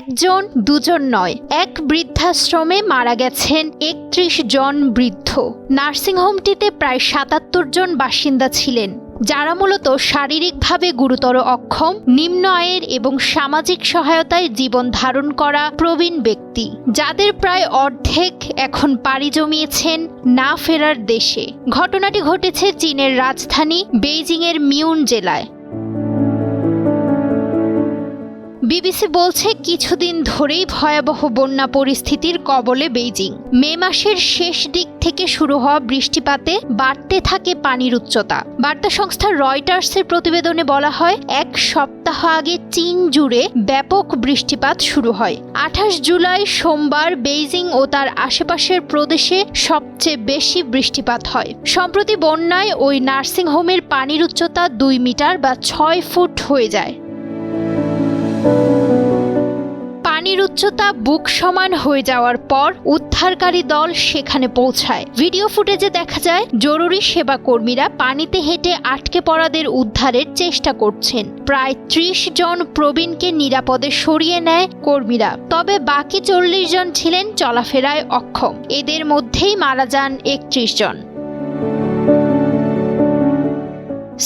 একজন, দুজন নয়। এক বৃদ্ধাশ্রমে মারা গেছেন একত্রিশ জন বৃদ্ধ। নার্সিংহোমটিতে প্রায় সাতাত্তর জন বাসিন্দা ছিলেন, যারা মূলত শারীরিকভাবে গুরুতর অক্ষম, নিম্ন আয়ের এবং সামাজিক সহায়তায় জীবন ধারণ করা প্রবীণ ব্যক্তি, যাদের প্রায় অর্ধেক এখন পাড়ি জমিয়েছেন না ফেরার দেশে। ঘটনাটি ঘটেছে চীনের রাজধানী বেইজিংয়ের মিউন জেলায়। বিবিসি বলছে, কিছুদিন ধরেই ভয়াবহ বন্যা পরিস্থিতির কবলে বেইজিং। মে মাসের শেষ দিক থেকে শুরু হওয়া বৃষ্টিপাতে বাড়তে থাকে পানির উচ্চতা। বার্তা সংস্থা রয়টার্সের প্রতিবেদনে বলা হয়, এক সপ্তাহ আগে চীন জুড়ে ব্যাপক বৃষ্টিপাত শুরু হয়। আঠাশ জুলাই সোমবার বেইজিং ও তার আশেপাশের প্রদেশে সবচেয়ে বেশি বৃষ্টিপাত হয়। সম্প্রতি বন্যায় ওই নার্সিংহোমের পানির উচ্চতা দুই মিটার বা ছয় ফুট হয়ে যায়। পানির উচ্চতা বুক সমান হয়ে যাওয়ার পর উদ্ধারকারী দল সেখানে পৌঁছায়। ভিডিও ফুটেজে দেখা যায়, জরুরি সেবা কর্মীরা পানিতে হেঁটে আটকে পড়াদের উদ্ধারের চেষ্টা করছেন। প্রায় ত্রিশ জন প্রবীণকে নিরাপদে সরিয়ে নেয় কর্মীরা। তবে বাকি চল্লিশ জন ছিলেন চলাফেরায় অক্ষম। এদের মধ্যেই মারা যান একত্রিশ জন।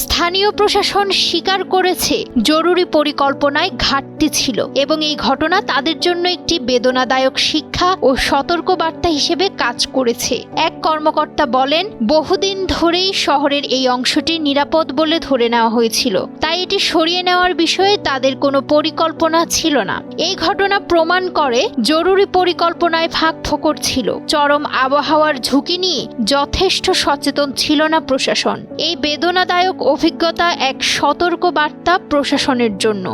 স্থানীয় প্রশাসন স্বীকার করেছে, জরুরি পরিকল্পনায় ঘাটতি ছিল এবং এই ঘটনা তাদের জন্য একটি বেদনাদায়ক শিক্ষা ও সতর্কবার্তা হিসেবে কাজ করেছে। এক কর্মকর্তা বলেন, বহুদিন ধরেই শহরের এই অংশটি নিরাপদ বলে ধরে নেওয়া হয়েছিল, তাই এটি সরিয়ে নেওয়ার বিষয়ে তাদের কোনো পরিকল্পনা ছিল না। এই ঘটনা প্রমাণ করে জরুরি পরিকল্পনায় ফাঁক ফোকর ছিল, চরম আবহাওয়ার ঝুঁকি নিয়ে যথেষ্ট সচেতন ছিল না প্রশাসন। এই বেদনাদায়ক অভিজ্ঞতা এক সতর্ক বার্তা প্রশাসনের জন্য।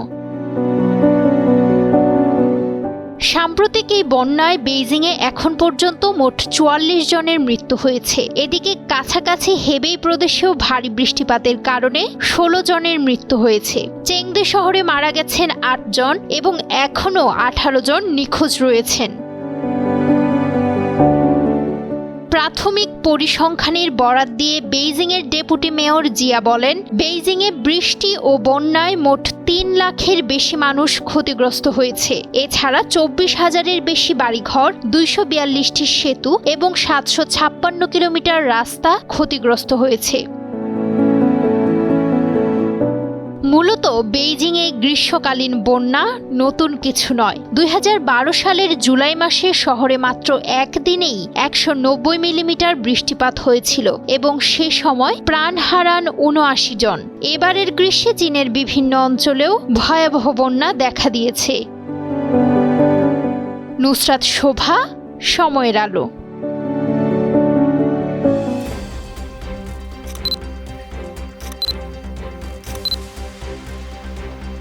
সাম্প্রতিক এই বন্যায় বেইজিংয়ে এখন পর্যন্ত মোট চুয়াল্লিশ জনের মৃত্যু হয়েছে। এদিকে কাছাকাছি হেবেই প্রদেশেও ভারী বৃষ্টিপাতের কারণে ষোলো জনের মৃত্যু হয়েছে। চেংদে শহরে মারা গেছেন আট জন এবং এখনও আঠারো জন নিখোঁজ রয়েছেন। প্রাথমিক পরিসংখ্যানের বরাত দিয়ে বেইজিংয়ের ডেপুটি মেয়র জিয়া বলেন, বেইজিংয়ে বৃষ্টি ও বন্যায় মোট তিন লাখের বেশি মানুষ ক্ষতিগ্রস্ত হয়েছে। এছাড়া চব্বিশ হাজারের বেশি বাড়িঘর, দুইশো বিয়াল্লিশটি সেতু এবং সাতশো ছাপ্পান্ন কিলোমিটার রাস্তা ক্ষতিগ্রস্ত হয়েছে। মূলত বেইজিংয়ে গ্রীষ্মকালীন বন্যা নতুন কিছু নয়। দুই সালের জুলাই মাসে শহরে মাত্র একদিনেই একশো নব্বই মিলিমিটার বৃষ্টিপাত হয়েছিল এবং সে সময় প্রাণ হারান উনআশি জন। এবারের গ্রীষ্মে চীনের বিভিন্ন অঞ্চলেও ভয়াবহ বন্যা দেখা দিয়েছে। নুসরাত শোভা, সময়ের আলো।